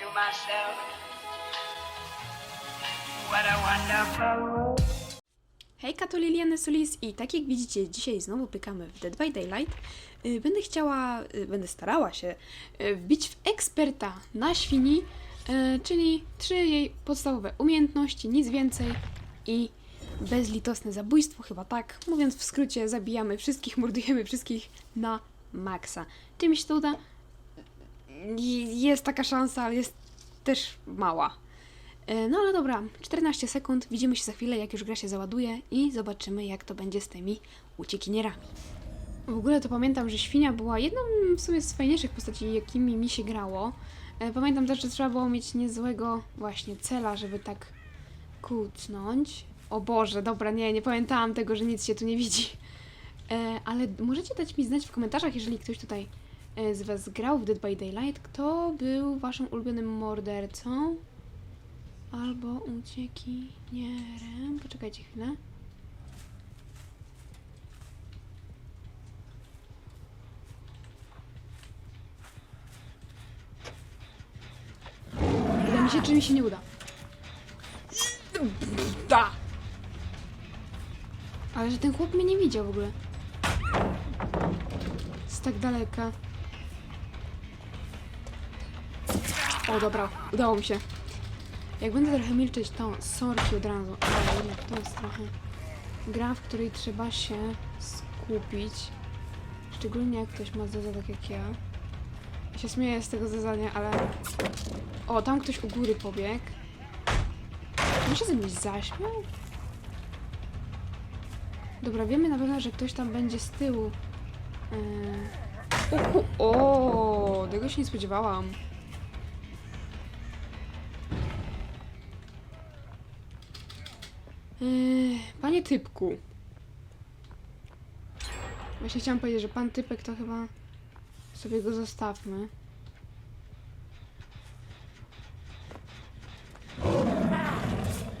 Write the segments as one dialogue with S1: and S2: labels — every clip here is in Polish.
S1: to myself, what a wonderful world.
S2: Hejka, to i tak jak widzicie, dzisiaj znowu pykamy w Dead by Daylight. Y, Będę chciała, y, będę starała się y, wbić w eksperta na świni, czyli trzy jej podstawowe umiejętności, nic więcej i bezlitosne zabójstwo, chyba tak. Mówiąc w skrócie, zabijamy wszystkich, mordujemy wszystkich na maksa. Czy mi się to uda? Jest taka szansa, ale jest też mała. E, No ale dobra, 14 sekund, widzimy się za chwilę, jak już gra się załaduje i zobaczymy, jak to będzie z tymi uciekinierami. W ogóle to pamiętam, że świnia była jedną w sumie z fajniejszych postaci, jakimi mi się grało. E, Pamiętam też, że trzeba było mieć niezłego właśnie cela, żeby tak kucnąć. O Boże, dobra, nie, nie pamiętałam tego, że nic się tu nie widzi. E, Ale możecie dać mi znać w komentarzach, jeżeli ktoś tutaj z Was grał w Dead by Daylight, kto był Waszym ulubionym mordercą? Albo uciekinierem. Poczekajcie chwilę. Uda mi się, czy mi się nie uda? Da! Ale że ten chłop mnie nie widział w ogóle. Z tak daleka. O, dobra, udało mi się. Jak będę trochę milczeć, to sorki od razu, ale jednak to jest trochę gra, w której trzeba się skupić. Szczególnie jak ktoś ma zeza tak jak ja. Ja się śmieję z tego zezania, ale... O, tam ktoś u góry pobiegł. Może ze mnie zaśmiał? Dobra, wiemy na pewno, że ktoś tam będzie z tyłu. O, ku... o, tego się nie spodziewałam. Yy, Panie Typku. Właśnie chciałam powiedzieć, że pan Typek to chyba sobie go zostawmy.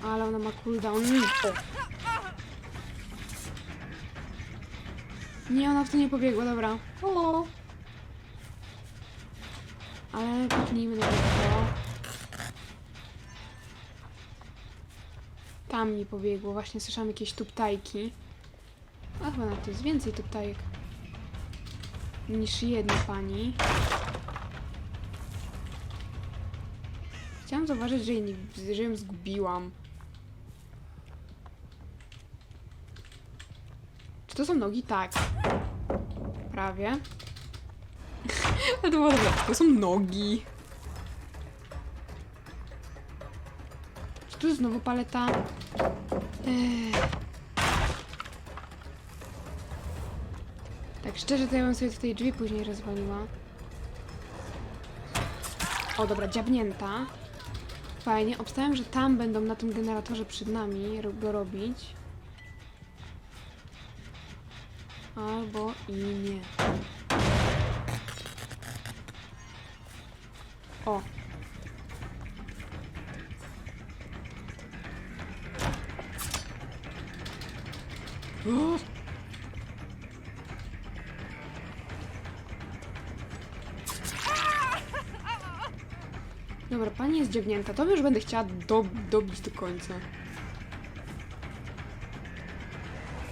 S2: Ale ona ma cooldown. Nie, ona w to nie pobiegła, dobra. O. Ale kopnijmy na to. Tam nie pobiegło, właśnie słyszałam jakieś tuptajki. A chyba na to jest więcej tuptajek niż jedna pani. Chciałam zauważyć, że, jej nie, że ją zgubiłam. Czy to są nogi? Tak. Prawie. Ale to było dobre. To są nogi. Tu znowu paleta? Ech. Tak szczerze, to ja bym sobie tutaj drzwi później rozwaliła. O, dobra, dziabnięta. Fajnie. Obstałem, że tam będą na tym generatorze przed nami go robić. Albo i nie. Dobra, pani jest dziewnięta. To już będę chciała do, dobić do końca.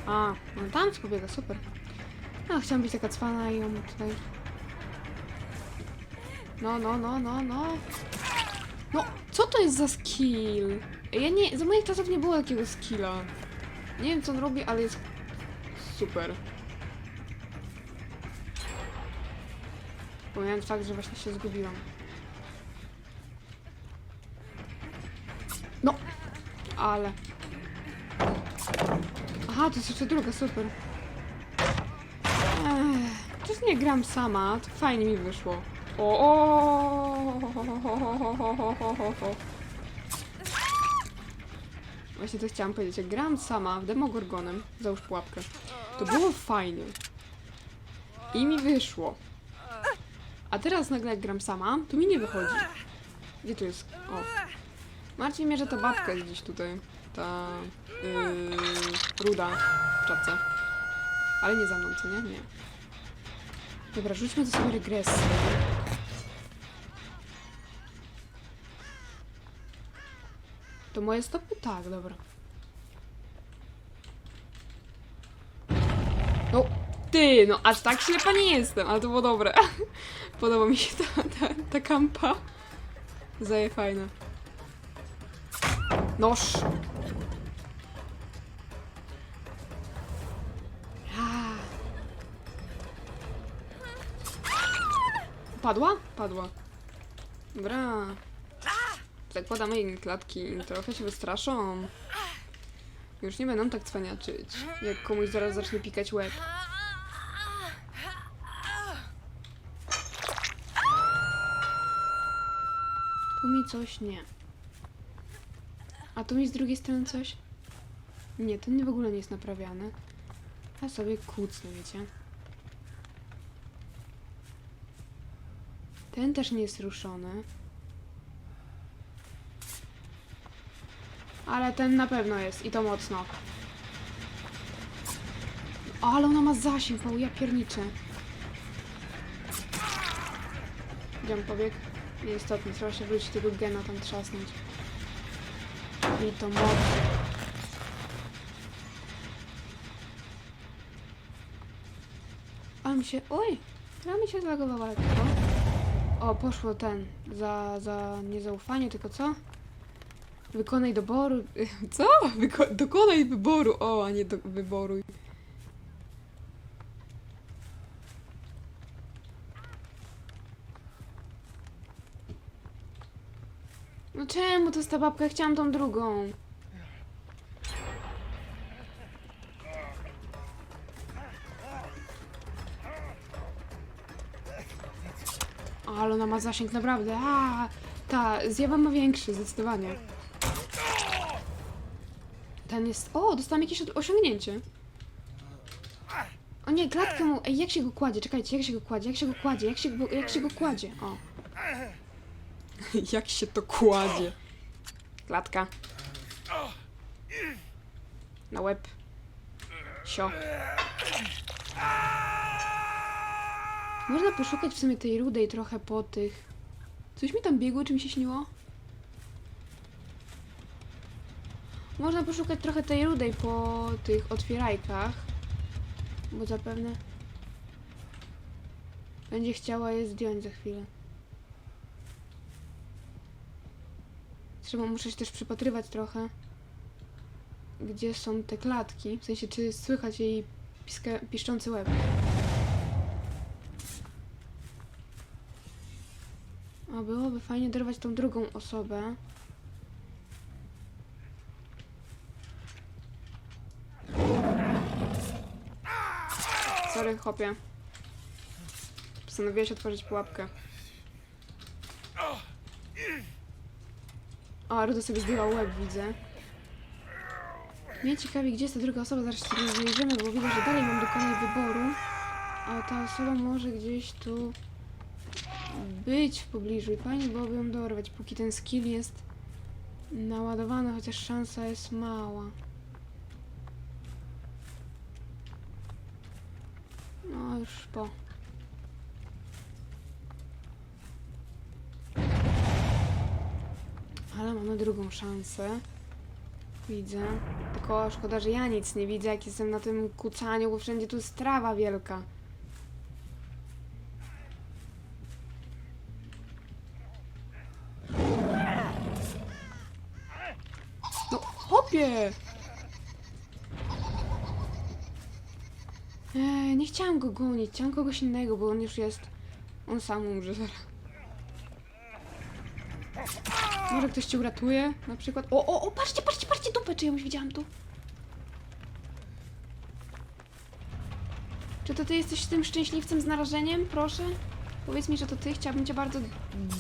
S2: A, no tam pobiega, super. No, chciałam być taka cwana i ją tutaj... No, no, no, no, no. No, co to jest za skill? Ja nie, za moich czasów nie było takiego skilla. Nie wiem, co on robi, ale jest super. Pomijając fakt, że właśnie się zgubiłam. No, ale... Aha, to jest jeszcze druga, super. To nie gram sama, to fajnie mi wyszło. O, o, Właśnie to chciałam powiedzieć, jak gram sama w Demogorgonem, załóż pułapkę, to było fajnie. I mi wyszło. A teraz nagle jak gram sama, to mi nie wychodzi. Gdzie tu jest? O. Marcin mierzy to babka gdzieś tutaj. Ta yy, ruda w czapce. Ale nie za mną, co nie? Nie. Dobra, rzućmy to sobie regresję. To moje stopy? Tak, dobra. No, ty, no aż tak ślepa nie jestem, ale to było dobre. Podoba mi się ta, ta, ta kampa. Zaje fajna. Noż. Padła? Padła. Dobra. Zakładamy im klatki, trochę się wystraszą. Już nie będą tak cwaniaczyć, jak komuś zaraz zacznie pikać łeb. Tu mi coś nie. A tu mi z drugiej strony coś? Nie, ten w ogóle nie jest naprawiany. A sobie kucnę, wiecie. Ten też nie jest ruszony. Ale ten na pewno jest i to mocno. Ale ona ma zasięg, no ja pierniczę. Gdzie on pobiegł? Nieistotne, trzeba się wrócić tego gena tam trzasnąć. I to mocno. A mi się... Oj! Gra mi się zlagowała lekko. O, poszło ten. Za, za niezaufanie, tylko co? Wykonaj doboru. Co? Wyko dokonaj wyboru. O, a nie do wyboruj. No czemu to jest ta babka? Chciałam tą drugą. Ale ona ma zasięg naprawdę. A, ta zjawa ma większy, zdecydowanie. Ten jest... O, dostałam jakieś osiągnięcie. O nie, klatkę mu... Ej, jak się go kładzie? Czekajcie, jak się go kładzie? Jak się go kładzie? Jak się go, jak się go kładzie? O. jak się to kładzie? Klatka. Na łeb. Sio. Można poszukać w sumie tej rudej trochę po tych... Coś mi tam biegło, czy mi się śniło? Można poszukać trochę tej rudej po tych otwierajkach. Bo zapewne będzie chciała je zdjąć za chwilę. Trzeba, muszę się też przypatrywać trochę, gdzie są te klatki. W sensie, czy słychać jej piska, piszczący łeb. A byłoby fajnie dorwać tą drugą osobę. Sorry, chłopie. Postanowiłeś otworzyć pułapkę. O, Rudo sobie zdjęła łeb, widzę. Mnie ciekawi, gdzie jest ta druga osoba, zaraz się rozejrzymy, bo widzę, że dalej mam dokonać wyboru. A ta osoba może gdzieś tu być w pobliżu i fajnie byłoby ją dorwać, póki ten skill jest naładowany, chociaż szansa jest mała. No już po. Ale mamy drugą szansę. Widzę. Tylko szkoda, że ja nic nie widzę, jak jestem na tym kucaniu, bo wszędzie tu jest trawa wielka. No, hopie! Eee, nie chciałam go gonić, chciałam kogoś innego, bo on już jest... On sam umrze zaraz. Może ktoś cię uratuje? Na przykład... O, o, o, patrzcie, patrzcie, patrzcie dupę, czy ją już widziałam tu. Czy to ty jesteś tym szczęśliwcem z narażeniem? Proszę? Powiedz mi, że to ty. Chciałabym cię bardzo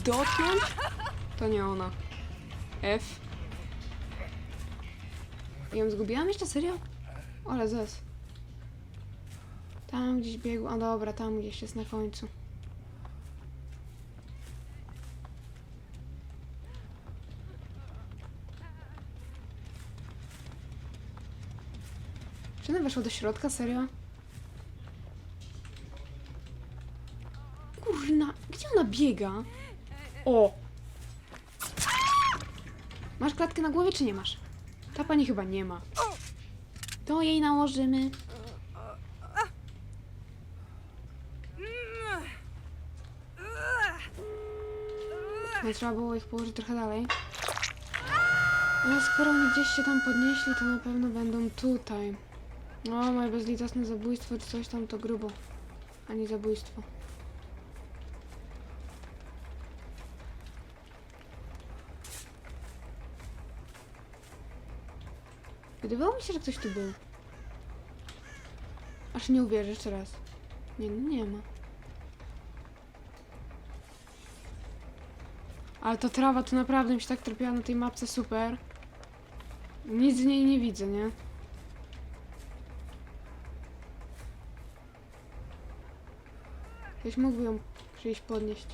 S2: dotknąć. To nie ona. F. Ją zgubiłam jeszcze? Serio? Ale zes. Tam gdzieś biegł. A dobra, tam gdzieś jest na końcu. Czy ona weszła do środka? Serio? Kurna, gdzie ona biega? O! Masz klatkę na głowie, czy nie masz? Ta pani chyba nie ma. To jej nałożymy. No trzeba było ich położyć trochę dalej. Ale skoro oni gdzieś się tam podnieśli, to na pewno będą tutaj. O, moje bezlitosne zabójstwo czy coś tam to grubo. Ani zabójstwo. Wydawało mi się, że ktoś tu był. Aż nie uwierzę jeszcze raz. Nie, nie ma. Ale ta trawa to naprawdę mi się tak trafiła na tej mapce super. Nic z niej nie widzę, nie? Ktoś mógłby ją przyjść podnieść.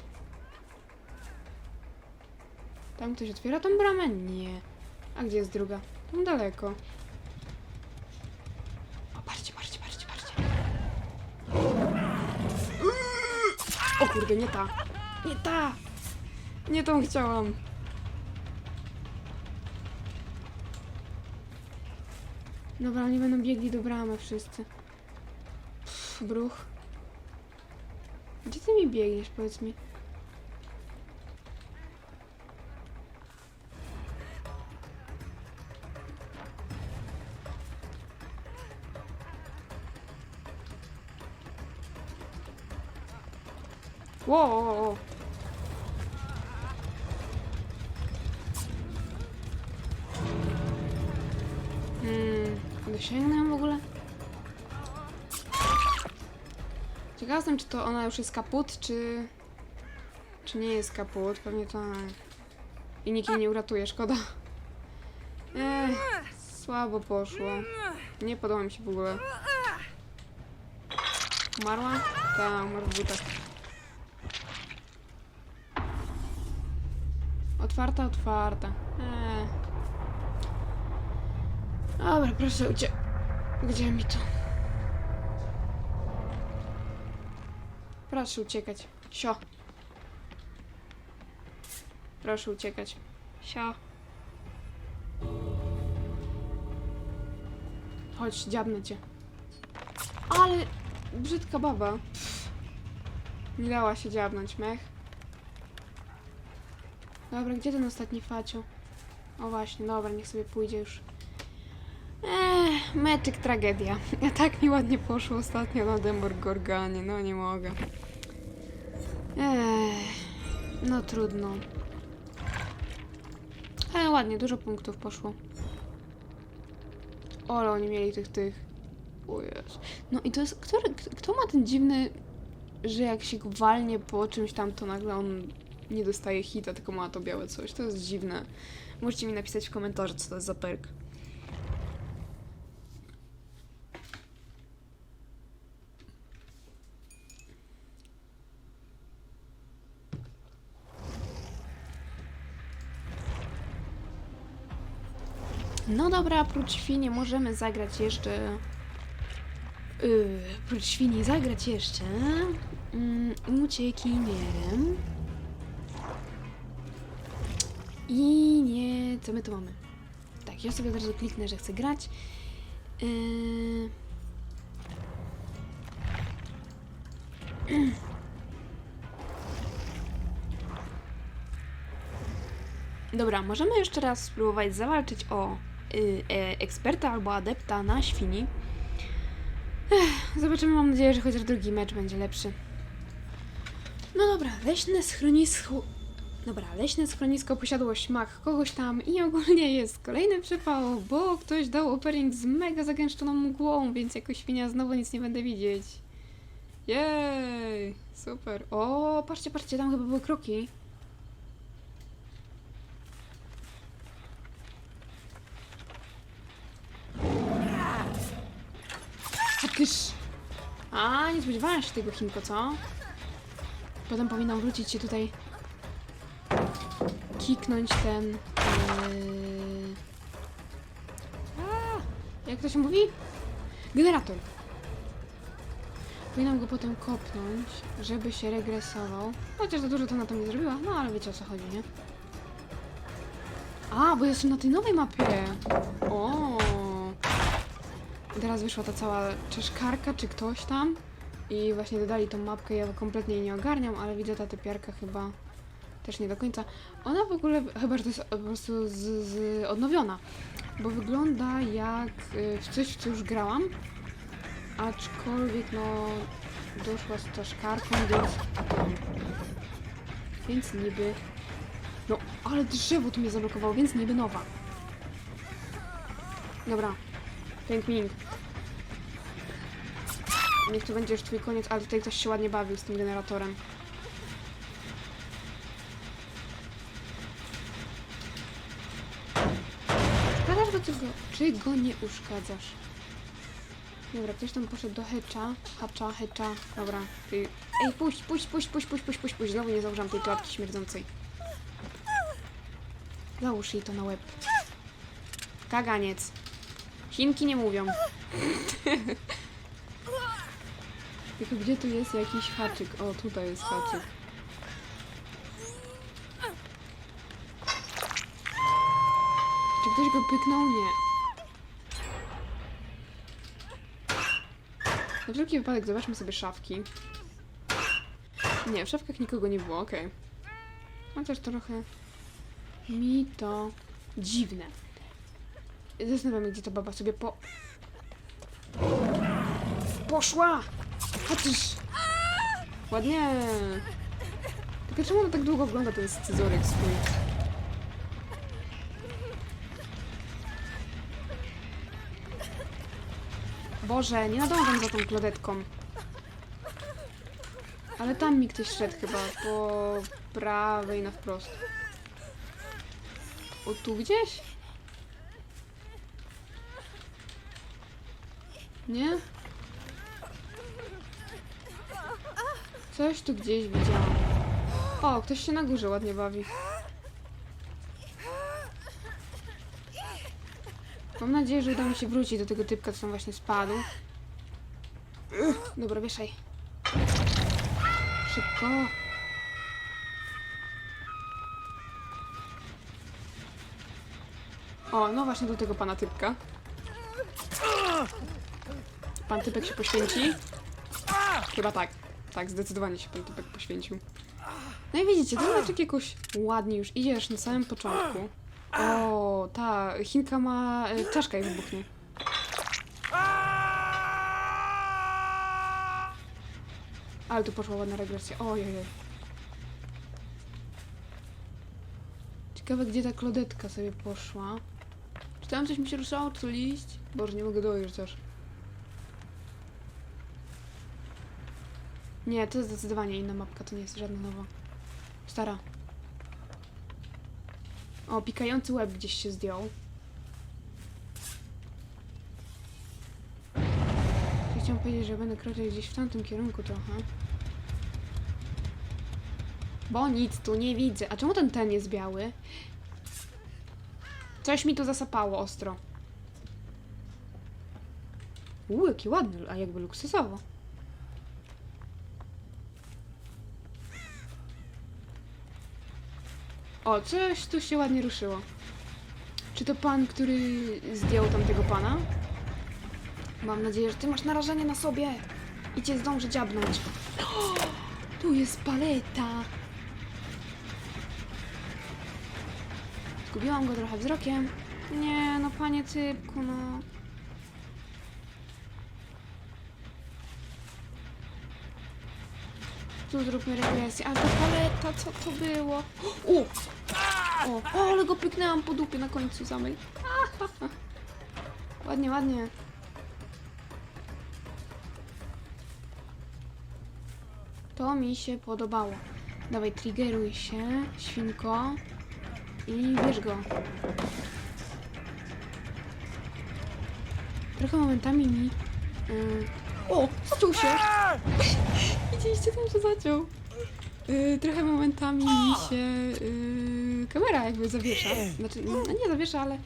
S2: Tam ktoś otwiera tą bramę? Nie. A gdzie jest druga? Tam daleko. O, patrzcie, patrzcie, patrzcie, patrzcie. O kurde, nie ta. Nie ta. Nie tą chciałam. Dobra, oni będą biegli do bramy wszyscy. Pff, bruch. Gdzie ty mi biegniesz, powiedz mi? Ło, ło, ło. Dosięgnę w ogóle? Ciekawa jestem, czy to ona już jest kaput, czy... Czy nie jest kaput? Pewnie tak. I nikt jej nie uratuje, szkoda. Ech, słabo poszło. Nie podoba mi się w ogóle. Umarła? Tak, umarła w butach. Otwarta, otwarta. Eee. Dobra, proszę ucie... Gdzie mi to? Proszę uciekać. Sio. Proszę uciekać. Sio. Chodź, dziabnę cię. Ale brzydka baba. Pff. Nie dała się dziabnąć, mech. Dobra, gdzie ten ostatni facio? O właśnie, dobra, niech sobie pójdzie już. Meczyk tragedia. A tak mi ładnie poszło ostatnio na Demogorganie, no nie mogę. No trudno. Ale ładnie, dużo punktów poszło. Ale oni mieli tych, tych. O Jezu. No i to jest, kto, kto ma ten dziwny, że jak się walnie po czymś tam, to nagle on nie dostaje hita, tylko ma to białe coś. To jest dziwne. Możecie mi napisać w komentarzu, co to jest za perk. No dobra, prócz świni możemy zagrać jeszcze... Yy, prócz świni zagrać jeszcze... Yy, uciekinierem. I nie... Co my tu mamy? Tak, ja sobie od razu kliknę, że chcę grać. Yy... Dobra, możemy jeszcze raz spróbować zawalczyć o eksperta albo adepta na świni. Ech, zobaczymy, mam nadzieję, że chociaż drugi mecz będzie lepszy. No dobra, leśne schronisko... Dobra, leśne schronisko posiadło śmak kogoś tam i ogólnie jest kolejny przypał, bo ktoś dał opening z mega zagęszczoną mgłą, więc jako świnia znowu nic nie będę widzieć. Jej, super. O, patrzcie, patrzcie, tam chyba były kroki. Się tego, Chinko, co? Potem powinnam wrócić się tutaj... Kiknąć ten... Yy... A, jak to się mówi? Generator. Powinnam go potem kopnąć, żeby się regresował. Chociaż za dużo to na to nie zrobiła, no ale wiecie o co chodzi, nie? A, bo jestem na tej nowej mapie. O. Teraz wyszła ta cała czeszkarka, czy ktoś tam. I właśnie dodali tą mapkę, ja kompletnie jej nie ogarniam, ale widzę ta typiarka chyba też nie do końca. Ona w ogóle, chyba że to jest po prostu z, z odnowiona, bo wygląda jak y, w coś, w co już grałam, aczkolwiek no doszła z czaszkarką, więc więc niby no, ale drzewo tu mnie zablokowało, więc niby nowa. Dobra. Pięknik. Niech to będzie już twój koniec, ale tutaj ktoś się ładnie bawił z tym generatorem. Uszkadzasz go, czy go, czy go nie uszkadzasz? Dobra, ktoś tam poszedł do hecza, hacza, hecza, dobra. Ty... Ej, puść, puść, puść, puść, puść, puść, puść, puść, znowu nie założyłam tej klatki śmierdzącej. Załóż jej to na łeb. Kaganiec. Chinki nie mówią. Tylko gdzie tu jest jakiś haczyk? O, tutaj jest haczyk. Czy ktoś go pyknął? Nie. Na wszelki wypadek zobaczmy sobie szafki. Nie, w szafkach nikogo nie było, okej. Chociaż trochę mi to dziwne. Zastanawiamy, gdzie ta baba sobie po... Poszła! Patrzysz! Ładnie! Tylko czemu ona tak długo ogląda ten scyzoryk swój? Boże, nie nadążam za tą klodetką. Ale tam mi ktoś szedł chyba, po prawej na wprost. O, tu gdzieś? Nie? Coś tu gdzieś widziałam. O, ktoś się na górze ładnie bawi. Mam nadzieję, że uda mi się wrócić do tego typka, co tam właśnie spadł. Dobra, wieszaj. Szybko. O, no właśnie do tego pana typka. Pan typek się poświęci? Chyba tak. Tak, zdecydowanie się pan typek poświęcił. No i widzicie, ten meczek jakoś ładnie już idziesz na samym początku. O, ta Chinka ma e, czaszka i wybuchnie. Ale tu poszła ładna regresja. Ojej. Ciekawe, gdzie ta klodetka sobie poszła. Czy tam coś mi się ruszało, czy liść? Boże, nie mogę dojść też. Nie, to jest zdecydowanie inna mapka, to nie jest żadna nowa. Stara. O, pikający łeb gdzieś się zdjął. Chciałam powiedzieć, że będę kroczyć gdzieś w tamtym kierunku trochę. Bo nic tu nie widzę. A czemu ten ten jest biały? Coś mi tu zasapało ostro. Uuu, jaki ładny, a jakby luksusowo. O, coś tu się ładnie ruszyło. Czy to pan, który zdjął tamtego pana? Mam nadzieję, że ty masz narażenie na sobie i cię zdąży dziabnąć. O, tu jest paleta. Zgubiłam go trochę wzrokiem. Nie, no panie typku, no. Tu zróbmy regresję. Ale ta paleta, co to było? O! O, o, ale go pyknęłam po dupie na końcu samej. Ładnie, ładnie. To mi się podobało. Dawaj, triggeruj się, świnko. I bierz go. Trochę momentami mi... Yy... O! Zaciął się! Widzieliście tam, że zaciął? Yy, trochę momentami mi się yy, kamera jakby zawiesza. Znaczy, no nie zawiesza, ale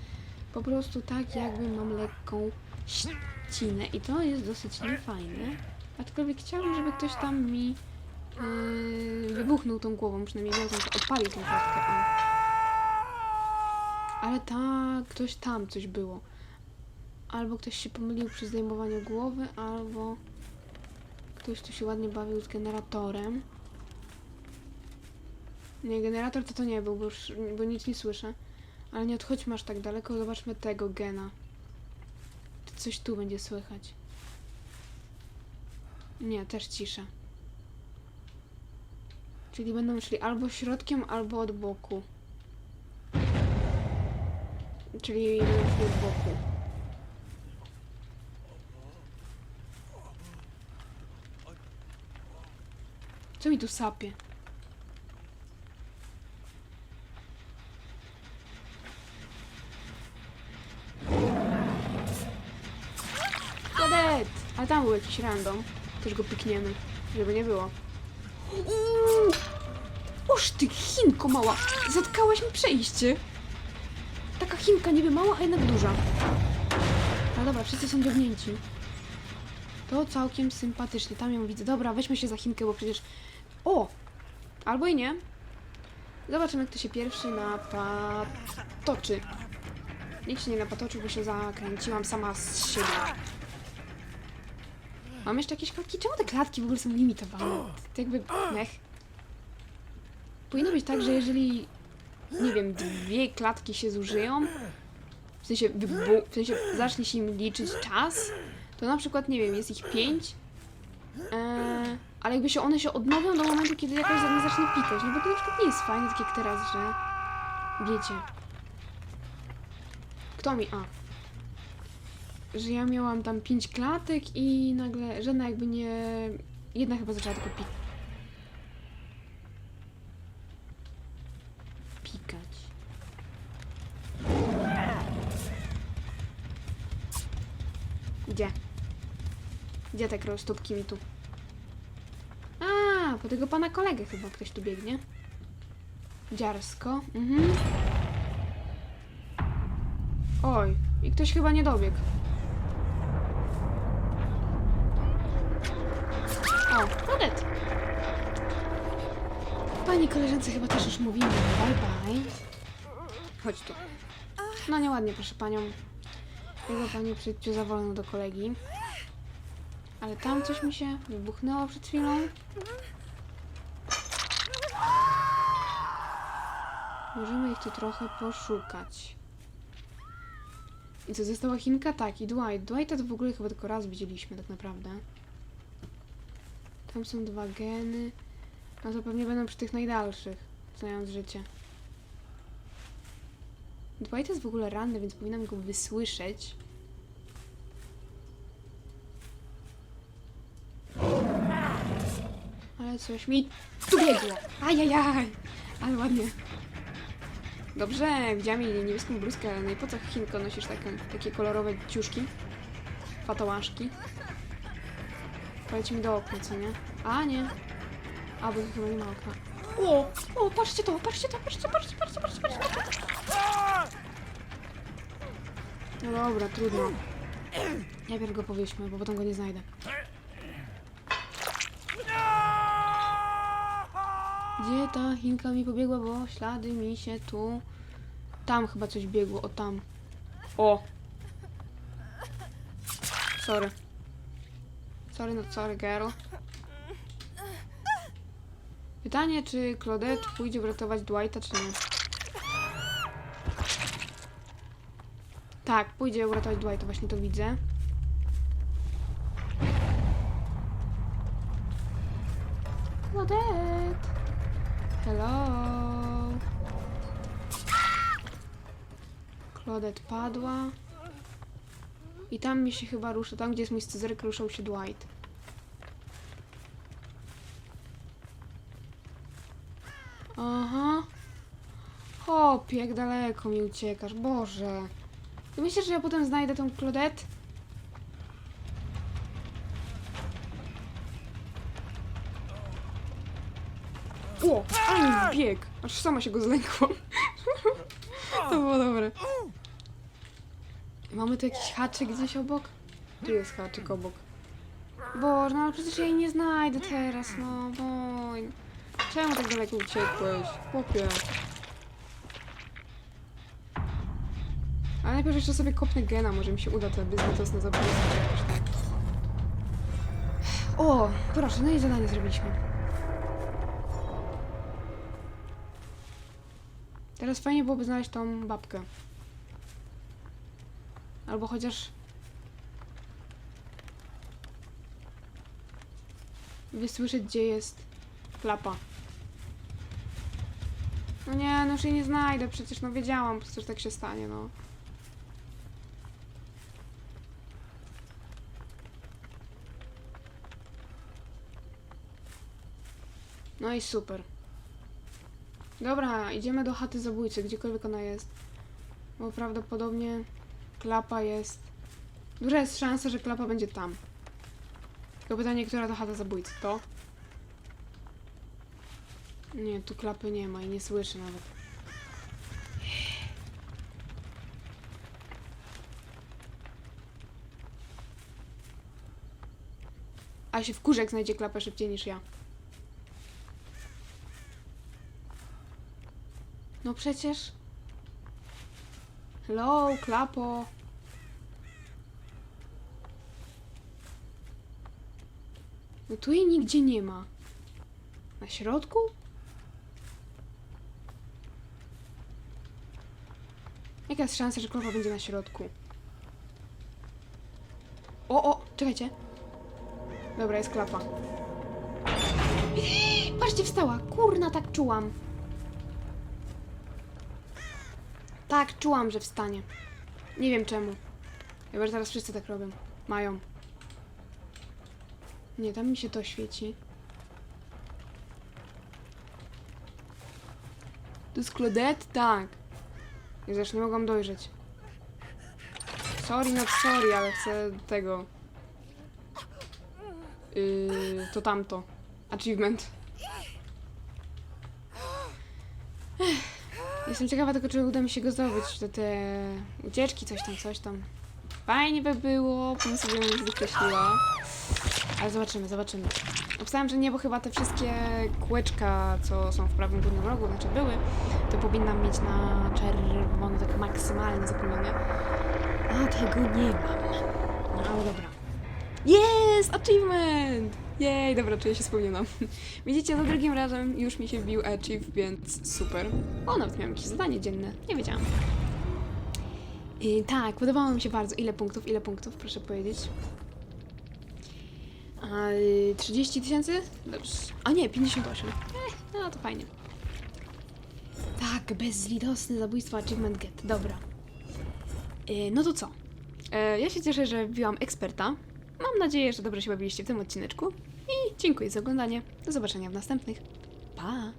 S2: po prostu tak jakby mam lekką ścinę i to jest dosyć niefajne. Aczkolwiek chciałabym, żeby ktoś tam mi yy, wybuchnął tą głową, przynajmniej miał tą, odpalił tą klatkę. O. Ale ta, ktoś tam coś było. Albo ktoś się pomylił przy zdejmowaniu głowy, albo ktoś tu się ładnie bawił z generatorem. Nie, generator to to nie był, bo, już, bo nic nie słyszę. Ale nie odchodźmy aż tak daleko, zobaczmy tego gena. Coś tu będzie słychać? Nie, też cisza. Czyli będą szli albo środkiem, albo od boku. Czyli od boku. Co mi tu sapie? Kodet! Ale tam był jakiś random. Też go pykniemy, żeby nie było. Uuu! Oż ty, Chinko mała! Zatkałaś mi przejście! Taka Chinka niby mała, a jednak duża. Ale dobra, wszyscy są dziobnięci. To całkiem sympatycznie, tam ją widzę. Dobra, weźmy się za Chinkę, bo przecież... O! Albo i nie. Zobaczymy, kto się pierwszy napatoczy. Nikt się nie napatoczył, bo się zakręciłam sama z siebie. Mam jeszcze jakieś klatki? Czemu te klatki w ogóle są limitowane? To jakby mech. Powinno być tak, że jeżeli, nie wiem, dwie klatki się zużyją, w sensie, w sensie zacznie się im liczyć czas, to na przykład, nie wiem, jest ich pięć, e, ale jakby się one się odnowią do momentu, kiedy jakaś z zacznie pikać, no bo to na przykład nie jest fajne, tak jak teraz, że wiecie. Kto mi? A. Że ja miałam tam pięć klatek i nagle żadna jakby nie... Jedna chyba zaczęła tylko pikać. Gdzie? Gdzie te krostópki mi tu? Po tego pana kolegę chyba ktoś tu biegnie. Dziarsko. Mhm. Oj, i ktoś chyba nie dobiegł. O, Kodet! Pani koleżance chyba też już mówimy. Bye bye. Chodź tu. No nieładnie, proszę panią. Jego pani przyjdzie za wolno do kolegi. Ale tam coś mi się wybuchnęło przed chwilą. Możemy ich tu trochę poszukać. I co, została Chinka? Tak, i Dwight. Dwighta to w ogóle chyba tylko raz widzieliśmy tak naprawdę. Tam są dwa geny. No to pewnie będą przy tych najdalszych, znając życie. Dwight jest w ogóle ranny, więc powinnam go wysłyszeć. Ale coś mi tu biegło. Ajajaj! Ale ładnie. Dobrze, widziałam jej niebieską bluzkę, no i po co Chinko nosisz takie, takie kolorowe ciuszki? Fatołaszki. Polecimy do okna, co nie? A, nie. A, bo chyba nie ma okna. O! O, patrzcie to, patrzcie to, patrzcie, patrzcie, patrzcie, patrzcie, patrzcie. No dobra, trudno. Najpierw go powieśmy, bo potem go nie znajdę. Gdzie ta Chinka mi pobiegła, bo ślady mi się tu... Tam chyba coś biegło, o tam. O! Sorry. Sorry, no sorry, girl. Pytanie, czy Claudette pójdzie uratować Dwighta, czy nie? Tak, pójdzie uratować Dwighta, właśnie to widzę. Claudette! Hello! Claudette padła. I tam mi się chyba rusza, tam gdzie jest mój scyzoryk, ruszał się Dwight. Aha. Hop, jak daleko mi uciekasz, Boże. Ty myślisz, że ja potem znajdę tą Claudette? Wbieg. Aż sama się go zlękłam. to było dobre. Mamy tu jakiś haczyk gdzieś obok? Tu jest haczyk obok. Boże, no ale przecież jej nie znajdę teraz, no boj. Czemu tak daleko uciekłeś? Chłopie. Ale najpierw jeszcze sobie kopnę gena, może mi się uda to bezlitosne zabójstwo jakoś tak. O, proszę, no i zadanie zrobiliśmy. Teraz fajnie byłoby znaleźć tą babkę. Albo chociaż... Wysłyszeć, gdzie jest klapa. No nie, no już jej nie znajdę, przecież no wiedziałam, po że tak się stanie, no. No i super. Dobra, idziemy do chaty zabójcy, gdziekolwiek ona jest. Bo prawdopodobnie klapa jest... Duża jest szansa, że klapa będzie tam. Tylko pytanie, która to chata zabójcy? To? Nie, tu klapy nie ma i nie słyszę nawet. A się wkurzek znajdzie klapę szybciej niż ja. No przecież. Hello, klapo. No tu jej nigdzie nie ma. Na środku? Jaka jest szansa, że klapa będzie na środku? O, o, czekajcie. Dobra, jest klapa. Patrzcie, wstała. Kurna, tak czułam. Tak, czułam, że wstanie. Nie wiem czemu. Chyba, że teraz wszyscy tak robią. Mają. Nie, tam mi się to świeci. To jest Claudette? Tak. Ja też nie mogłam dojrzeć. Sorry, not sorry, ale chcę tego. Yy, to tamto. Achievement. Jestem ciekawa tylko, czy uda mi się go zdobyć. Te, te ucieczki, coś tam, coś tam. Fajnie by było, bym sobie ją wykreśliła. Ale zobaczymy, zobaczymy. Obstałem, że nie, bo chyba te wszystkie kółeczka, co są w prawym górnym rogu, znaczy były, to powinnam mieć na czerwono, tak maksymalnie zapełnione. A tego nie mam. No ale dobra. Jest! Achievement! Jej, dobra, czuję się spełniona. Widzicie, za drugim razem już mi się wbił achieve, więc super. O, nawet miałam jakieś zadanie dzienne. Nie wiedziałam. I tak, podobało mi się bardzo. Ile punktów? Ile punktów, proszę powiedzieć? A, y, 30 tysięcy? A nie, 58. Ech, no to fajnie. Tak, bezlitosne zabójstwo achievement get. Dobra. Y, no to co? E, Ja się cieszę, że wbiłam eksperta. Mam nadzieję, że dobrze się bawiliście w tym odcineczku. I dziękuję za oglądanie. Do zobaczenia w następnych. Pa!